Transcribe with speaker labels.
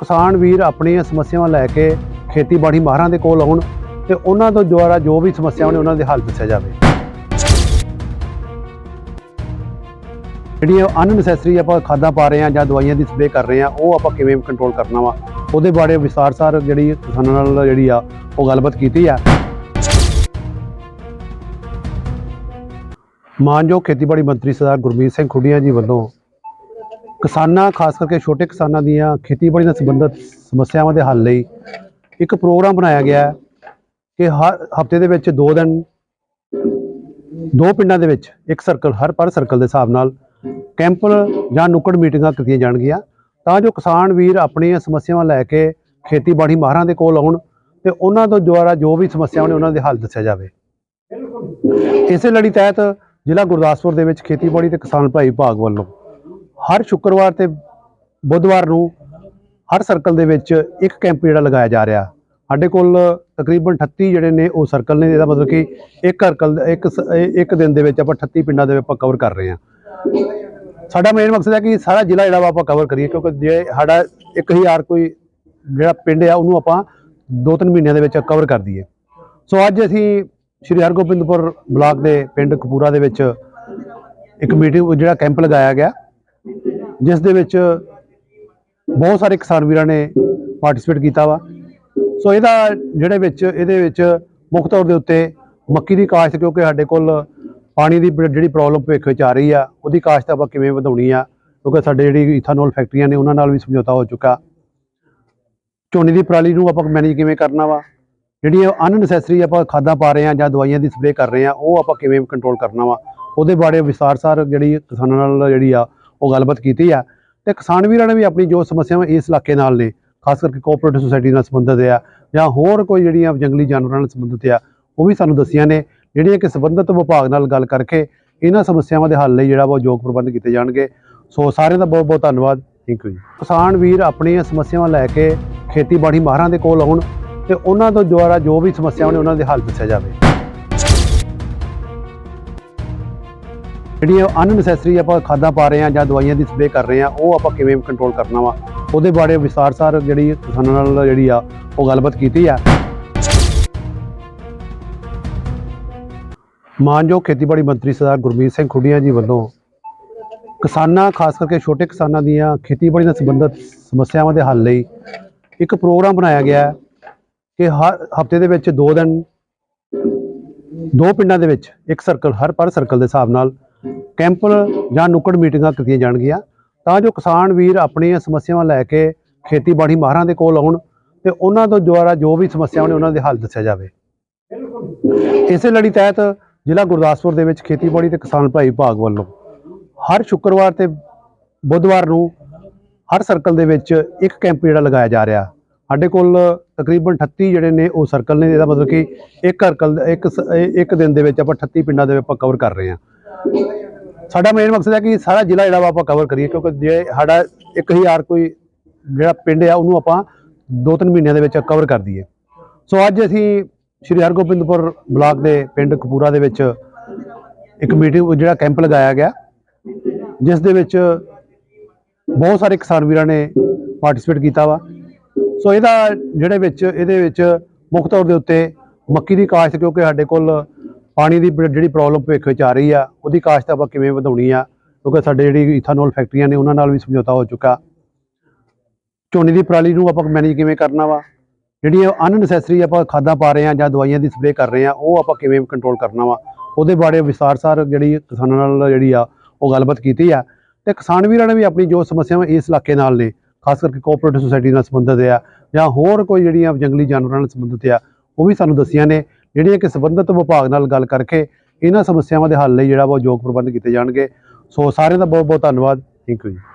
Speaker 1: ਕਿਸਾਨ ਵੀਰ ਆਪਣੀਆਂ ਸਮੱਸਿਆਵਾਂ ਲੈ ਕੇ ਖੇਤੀਬਾੜੀ ਮਾਹਰਾਂ ਦੇ ਕੋਲ ਆਉਣ ਤੇ ਉਹਨਾਂ ਤੋਂ ਦੁਆਰਾ ਜੋ ਵੀ ਸਮੱਸਿਆਵਾਂ ਨੇ ਉਹਨਾਂ ਦੇ ਹੱਲ ਦੱਸਿਆ ਜਾਵੇ। ਜਿਹੜੀਆਂ ਅਨਨੈਸੈਸਰੀ ਆਪਾਂ ਖਾਦਾਂ ਪਾ ਰਹੇ ਹਾਂ ਜਾਂ ਦਵਾਈਆਂ ਦੀ ਸਪਰੇਅ ਕਰ ਰਹੇ ਹਾਂ, ਉਹ ਆਪਾਂ ਕਿਵੇਂ ਕੰਟਰੋਲ ਕਰਨਾ ਵਾ? ਉਹਦੇ ਬਾਰੇ ਵਿਸਤਾਰ ਸਾਰ ਜਿਹੜੀ ਕਿਸਾਨਾਂ ਨਾਲ ਜਿਹੜੀ ਆ, ਉਹ ਗੱਲਬਾਤ ਕੀਤੀ ਆ। ਮਾਨਯੋਗ ਖੇਤੀਬਾੜੀ ਮੰਤਰੀ ਸਰਦਾਰ ਗੁਰਮੀਤ ਸਿੰਘ ਖੁੱਡੀਆਂ ਜੀ ਵੱਲੋਂ ਕਿਸਾਨਾਂ, ਖਾਸ ਕਰਕੇ ਛੋਟੇ ਕਿਸਾਨਾਂ ਦੀਆਂ ਖੇਤੀਬਾੜੀ ਨਾਲ ਸੰਬੰਧਿਤ ਸਮੱਸਿਆਵਾਂ ਦੇ ਹੱਲ ਲਈ ਇੱਕ ਪ੍ਰੋਗਰਾਮ ਬਣਾਇਆ ਗਿਆ ਹੈ ਕਿ ਹਰ ਹਫ਼ਤੇ ਦੇ ਵਿੱਚ ਦੋ ਦਿਨ, ਦੋ ਪਿੰਡਾਂ ਦੇ ਵਿੱਚ ਇੱਕ ਸਰਕਲ, ਹਰ ਪਰ ਸਰਕਲ ਦੇ ਹਿਸਾਬ ਨਾਲ ਕੈਂਪ ਜਾਂ ਨੁੱਕੜ ਮੀਟਿੰਗਾਂ ਕੀਤੀਆਂ ਜਾਣਗੀਆਂ ਤਾਂ ਜੋ ਕਿਸਾਨ ਵੀਰ ਆਪਣੀਆਂ ਸਮੱਸਿਆਵਾਂ ਲੈ ਕੇ ਖੇਤੀਬਾੜੀ ਮਾਹਰਾਂ ਦੇ ਕੋਲ ਆਉਣ ਤੇ ਉਹਨਾਂ ਤੋਂ ਦੁਆਰਾ ਜੋ ਵੀ ਸਮੱਸਿਆਵਾਂ ਨੇ ਉਹਨਾਂ ਦੇ ਹੱਲ ਦੱਸਿਆ ਜਾਵੇ। ਇਸੇ ਲੜੀ ਤਹਿਤ ਜ਼ਿਲ੍ਹਾ ਗੁਰਦਾਸਪੁਰ ਦੇ ਵਿੱਚ ਖੇਤੀਬਾੜੀ ਤੇ ਕਿਸਾਨ ਭਲਾਈ ਵਿਭਾਗ ਵੱਲੋਂ ਹਰ ਸ਼ੁੱਕਰਵਾਰ ਤੇ ਬੁੱਧਵਾਰ ਨੂੰ ਹਰ ਸਰਕਲ ਦੇ ਵਿੱਚ ਇੱਕ ਕੈਂਪ ਜਿਹੜਾ ਲਗਾਇਆ ਜਾ ਰਿਹਾ। ਸਾਡੇ ਕੋਲ ਤਕਰੀਬਨ 38 ਜਿਹੜੇ ਨੇ ਉਹ ਸਰਕਲ ਨੇ, ਇਹਦਾ ਮਤਲਬ ਕਿ ਇੱਕ ਸਰਕਲ, ਇੱਕ ਇੱਕ ਦਿਨ ਦੇ ਵਿੱਚ ਆਪਾਂ 38 ਪਿੰਡਾਂ ਦੇ ਆਪਾਂ ਕਵਰ ਕਰ ਰਹੇ ਹਾਂ। ਸਾਡਾ ਮੇਨ ਮਕਸਦ ਹੈ ਕਿ ਸਾਰਾ ਜ਼ਿਲ੍ਹਾ ਜਿਹੜਾ ਵਾ ਆਪਾਂ ਕਵਰ ਕਰੀਏ, ਕਿਉਂਕਿ ਜੇ ਸਾਡਾ 1000 ਕੋਈ ਜਿਹੜਾ ਪਿੰਡ ਆ, ਉਹਨੂੰ ਆਪਾਂ 2-3 ਮਹੀਨਿਆਂ ਦੇ ਵਿੱਚ ਕਵਰ ਕਰ ਦਈਏ। ਸੋ ਅੱਜ ਅਸੀਂ ਸ਼੍ਰੀ ਹਰਗੋਬਿੰਦਪੁਰ ਬਲਾਕ ਦੇ ਪਿੰਡ ਕਪੂਰਾ ਦੇ ਵਿੱਚ ਇੱਕ ਮੀਟਿੰਗ ਜਿਹੜਾ ਕੈਂਪ ਲਗਾਇਆ ਗਿਆ। ਜਿਸ ਦੇ ਵਿੱਚ ਬਹੁਤ ਸਾਰੇ ਕਿਸਾਨ ਵੀਰਾਂ ਨੇ ਪਾਰਟਿਸਿਪੇਟ ਕੀਤਾ ਵਾ। ਸੋ ਇਹਦਾ ਜਿਹੜੇ ਵਿੱਚ, ਇਹਦੇ ਵਿੱਚ ਮੁੱਖ ਤੌਰ ਦੇ ਉੱਤੇ ਮੱਕੀ ਦੀ ਕਾਸ਼ਤ ਕਿਉਂਕਿ ਸਾਡੇ ਕੋਲ ਪਾਣੀ ਦੀ ਜਿਹੜੀ ਪ੍ਰੋਬਲਮ ਭਵਿੱਖ ਵਿੱਚ ਆ ਰਹੀ ਆ, ਉਹਦੀ ਕਾਸ਼ਤ ਆਪਾਂ ਕਿਵੇਂ ਵਧਾਉਣੀ ਆ, ਕਿਉਂਕਿ ਸਾਡੇ ਜਿਹੜੀ ਇਥਾਨੋਲ ਫੈਕਟਰੀਆਂ ਨੇ, ਉਹਨਾਂ ਨਾਲ ਵੀ ਸਮਝੌਤਾ ਹੋ ਚੁੱਕਾ। ਝੋਨੇ ਦੀ ਪਰਾਲੀ ਨੂੰ ਆਪਾਂ ਮੈਨੇਜ ਕਿਵੇਂ ਕਰਨਾ ਵਾ? ਜਿਹੜੀਆਂ ਅਨਨੈਸੈਸਰੀ ਆਪਾਂ ਖਾਦਾਂ ਪਾ ਰਹੇ ਹਾਂ ਜਾਂ ਦਵਾਈਆਂ ਦੀ ਸਪਰੇਅ ਕਰ ਰਹੇ ਹਾਂ ਉਹ ਆਪਾਂ ਕਿਵੇਂ ਕੰਟਰੋਲ ਕਰਨਾ ਵਾ? ਉਹਦੇ ਬਾਰੇ ਵਿਸਤਾਰ ਸਾਰ ਜਿਹੜੀ ਕਿਸਾਨਾਂ ਨਾਲ ਜਿਹੜੀ ਆ ਉਹ ਗੱਲਬਾਤ ਕੀਤੀ ਆ। ਤੇ ਕਿਸਾਨ ਵੀਰਾਂ ਨੇ ਵੀ ਆਪਣੀ ਜੋ ਸਮੱਸਿਆਵਾਂ ਇਸ ਇਲਾਕੇ ਨਾਲ ਨੇ, ਖਾਸ ਕਰਕੇ ਕੋਆਪਰੇਟਿਵ ਸੁਸਾਇਟੀ ਨਾਲ ਸੰਬੰਧਿਤ ਆ, ਜਾਂ ਹੋਰ ਕੋਈ ਜਿਹੜੀਆਂ ਜੰਗਲੀ ਜਾਨਵਰਾਂ ਨਾਲ ਸੰਬੰਧਿਤ ਆ, ਉਹ ਵੀ ਸਾਨੂੰ ਦੱਸੀਆਂ ਨੇ। ਜਿਹੜੀਆਂ ਕਿ ਸੰਬੰਧਿਤ ਵਿਭਾਗ ਨਾਲ ਗੱਲ ਕਰਕੇ ਇਹਨਾਂ ਸਮੱਸਿਆਵਾਂ ਦੇ ਹੱਲ ਲਈ ਜਿਹੜਾ ਵਾ ਯੋਗ ਪ੍ਰਬੰਧ ਕੀਤੇ ਜਾਣਗੇ। ਸੋ ਸਾਰਿਆਂ ਦਾ ਬਹੁਤ ਬਹੁਤ ਧੰਨਵਾਦ। ਥੈਂਕ ਯੂ ਜੀ। ਕਿਸਾਨ ਵੀਰ ਆਪਣੀਆਂ ਸਮੱਸਿਆਵਾਂ ਲੈ ਕੇ ਖੇਤੀਬਾੜੀ ਮਾਹਰਾਂ ਦੇ ਕੋਲ ਆਉਣ ਤੇ ਉਹਨਾਂ ਤੋਂ ਦੁਆਰਾ ਜੋ ਵੀ ਸਮੱਸਿਆਵਾਂ ਨੇ ਉਹਨਾਂ ਦੇ ਹੱਲ ਦੱਸਿਆ ਜਾਵੇ। ਜਿਹੜੀਆਂ ਅਨਨੈਸੈਸਰੀ ਆਪਾਂ ਖਾਦਾਂ ਪਾ ਰਹੇ ਹਾਂ ਜਾਂ ਦਵਾਈਆਂ ਦੀ ਸਪਰੇਅ ਕਰ ਰਹੇ ਹਾਂ, ਉਹ ਆਪਾਂ ਕਿਵੇਂ ਕੰਟਰੋਲ ਕਰਨਾ ਵਾ? ਉਹਦੇ ਬਾਰੇ ਵਿਸਤਾਰ ਸਾਰ ਜਿਹੜੀ ਕਿਸਾਨਾਂ ਨਾਲ ਜਿਹੜੀ ਆ, ਉਹ ਗੱਲਬਾਤ ਕੀਤੀ ਆ। ਮਾਨਯੋਗ ਖੇਤੀਬਾੜੀ ਮੰਤਰੀ ਸਰਦਾਰ ਗੁਰਮੀਤ ਸਿੰਘ ਖੁੱਡੀਆਂ ਜੀ ਵੱਲੋਂ ਕਿਸਾਨਾਂ, ਖਾਸ ਕਰਕੇ ਛੋਟੇ ਕਿਸਾਨਾਂ ਦੀਆਂ ਖੇਤੀਬਾੜੀ ਨਾਲ ਸੰਬੰਧਿਤ ਸਮੱਸਿਆਵਾਂ ਦੇ ਹੱਲ ਲਈ ਇੱਕ ਪ੍ਰੋਗਰਾਮ ਬਣਾਇਆ ਗਿਆ ਹੈ ਕਿ ਹਰ ਹਫ਼ਤੇ ਦੇ ਵਿੱਚ ਦੋ ਦਿਨ ਦੋ ਪਿੰਡਾਂ ਦੇ ਵਿੱਚ ਇੱਕ ਸਰਕਲ ਹਰ ਪਰ ਸਰਕਲ ਦੇ ਹਿਸਾਬ ਨਾਲ ਕੈਂਪ ਜਾਂ ਨੁੱਕੜ ਮੀਟਿੰਗਾਂ ਕੀਤੀਆਂ ਜਾਣਗੀਆਂ, ਤਾਂ ਜੋ ਕਿਸਾਨ ਵੀਰ ਆਪਣੀਆਂ ਸਮੱਸਿਆਵਾਂ ਲੈ ਕੇ ਖੇਤੀਬਾੜੀ ਮਾਹਰਾਂ ਦੇ ਕੋਲ ਆਉਣ ਤੇ ਉਹਨਾਂ ਤੋਂ ਦੁਆਰਾ ਜੋ ਵੀ ਸਮੱਸਿਆਵਾਂ ਨੇ ਉਹਨਾਂ ਦੇ ਹੱਲ ਦੱਸਿਆ ਜਾਵੇ। ਇਸੇ ਲੜੀ ਤਹਿਤ ਜ਼ਿਲ੍ਹਾ ਗੁਰਦਾਸਪੁਰ ਦੇ ਵਿੱਚ ਖੇਤੀਬਾੜੀ ਤੇ ਕਿਸਾਨ ਭਲਾਈ ਵਿਭਾਗ ਵੱਲੋਂ ਹਰ ਸ਼ੁੱਕਰਵਾਰ ਤੇ ਬੁੱਧਵਾਰ ਨੂੰ ਹਰ ਸਰਕਲ ਦੇ ਵਿੱਚ ਇੱਕ ਕੈਂਪ ਜਿਹੜਾ ਲਗਾਇਆ ਜਾ ਰਿਹਾ। ਸਾਡੇ ਕੋਲ ਤਕਰੀਬਨ 38 ਜਿਹੜੇ ਨੇ ਉਹ ਸਰਕਲ ਨੇ, ਇਹਦਾ ਮਤਲਬ ਕਿ ਇੱਕ ਸਰਕਲ, ਇੱਕ ਇੱਕ ਦਿਨ ਦੇ ਵਿੱਚ ਆਪਾਂ 38 ਪਿੰਡਾਂ ਦੇ ਆਪਾਂ ਕਵਰ ਕਰ ਰਹੇ ਹਾਂ। ਸਾਡਾ ਮੇਨ ਮਕਸਦ ਹੈ ਕਿ ਸਾਰਾ ਜ਼ਿਲ੍ਹਾ ਜਿਹੜਾ ਵਾ ਆਪਾਂ ਕਵਰ ਕਰੀਏ, ਕਿਉਂਕਿ ਜੇ ਸਾਡਾ 1000 ਕੋਈ ਜਿਹੜਾ ਪਿੰਡ ਆ, ਉਹਨੂੰ ਆਪਾਂ 2-3 ਮਹੀਨਿਆਂ ਦੇ ਵਿੱਚ ਕਵਰ ਕਰ ਦਈਏ। ਸੋ ਅੱਜ ਅਸੀਂ ਸ਼੍ਰੀ ਹਰਗੋਬਿੰਦਪੁਰ ਬਲਾਕ ਦੇ ਪਿੰਡ ਕਪੂਰਾ ਦੇ ਵਿੱਚ ਇੱਕ ਮੀਟਿੰਗ ਜਿਹੜਾ ਕੈਂਪ ਲਗਾਇਆ ਗਿਆ, ਜਿਸ ਦੇ ਵਿੱਚ ਬਹੁਤ ਸਾਰੇ ਕਿਸਾਨ ਵੀਰਾਂ ਨੇ ਪਾਰਟਿਸਿਪੇਟ ਕੀਤਾ ਵਾ। ਸੋ ਇਹਦਾ, ਜਿਹੜੇ ਵਿੱਚ, ਇਹਦੇ ਵਿੱਚ ਮੁੱਖ ਤੌਰ ਦੇ ਉੱਤੇ ਮੱਕੀ ਦੀ ਕਾਸ਼ਤ, ਕਿਉਂਕਿ ਸਾਡੇ ਕੋਲ ਪਾਣੀ ਦੀ ਜਿਹੜੀ ਪ੍ਰੋਬਲਮ ਭਵਿੱਖ ਵਿੱਚ ਆ ਰਹੀ ਆ, ਉਹਦੀ ਕਾਸ਼ਤ ਆਪਾਂ ਕਿਵੇਂ ਵਧਾਉਣੀ ਆ, ਕਿਉਂਕਿ ਸਾਡੇ ਜਿਹੜੀ ਇਥਾਨੋਲ ਫੈਕਟਰੀਆਂ ਨੇ, ਉਹਨਾਂ ਨਾਲ ਵੀ ਸਮਝੌਤਾ ਹੋ ਚੁੱਕਾ। ਝੋਨੇ ਦੀ ਪਰਾਲੀ ਨੂੰ ਆਪਾਂ ਮੈਨੇਜ ਕਿਵੇਂ ਕਰਨਾ ਵਾ? ਜਿਹੜੀਆਂ ਅਨਨੈਸੈਸਰੀ ਆਪਾਂ ਖਾਦਾਂ ਪਾ ਰਹੇ ਹਾਂ ਜਾਂ ਦਵਾਈਆਂ ਦੀ ਸਪਰੇਅ ਕਰ ਰਹੇ ਹਾਂ ਉਹ ਆਪਾਂ ਕਿਵੇਂ ਕੰਟਰੋਲ ਕਰਨਾ ਵਾ? ਉਹਦੇ ਬਾਰੇ ਵਿਸਤਾਰ ਸਾਰ ਜਿਹੜੀ ਕਿਸਾਨਾਂ ਨਾਲ ਜਿਹੜੀ ਆ, ਉਹ ਗੱਲਬਾਤ ਕੀਤੀ ਆ। ਤੇ ਕਿਸਾਨ ਵੀਰਾਂ ਨੇ ਵੀ ਆਪਣੀ ਜੋ ਸਮੱਸਿਆਵਾਂ ਇਸ ਇਲਾਕੇ ਨਾਲ ਨੇ, ਖਾਸ ਕਰਕੇ ਕੋਆਪਰੇਟਿਵ ਸੁਸਾਇਟੀ ਨਾਲ ਸੰਬੰਧਿਤ ਆ, ਜਾਂ ਹੋਰ ਕੋਈ ਜਿਹੜੀਆਂ ਜੰਗਲੀ ਜਾਨਵਰਾਂ ਨਾਲ ਸੰਬੰਧਿਤ ਆ, ਉਹ ਵੀ ਸਾਨੂੰ ਦੱਸੀਆਂ ਨੇ। ਜਿਹੜੀਆਂ ਕਿ ਸੰਬੰਧਿਤ ਵਿਭਾਗ ਨਾਲ ਗੱਲ ਕਰਕੇ ਇਹਨਾਂ ਸਮੱਸਿਆਵਾਂ ਦੇ ਹੱਲ ਲਈ ਜਿਹੜਾ ਵਾ ਉਹ ਯੋਗ ਪ੍ਰਬੰਧ ਕੀਤੇ ਜਾਣਗੇ। ਸੋ ਸਾਰਿਆਂ ਦਾ ਬਹੁਤ ਬਹੁਤ ਧੰਨਵਾਦ। ਥੈਂਕ ਯੂ ਜੀ।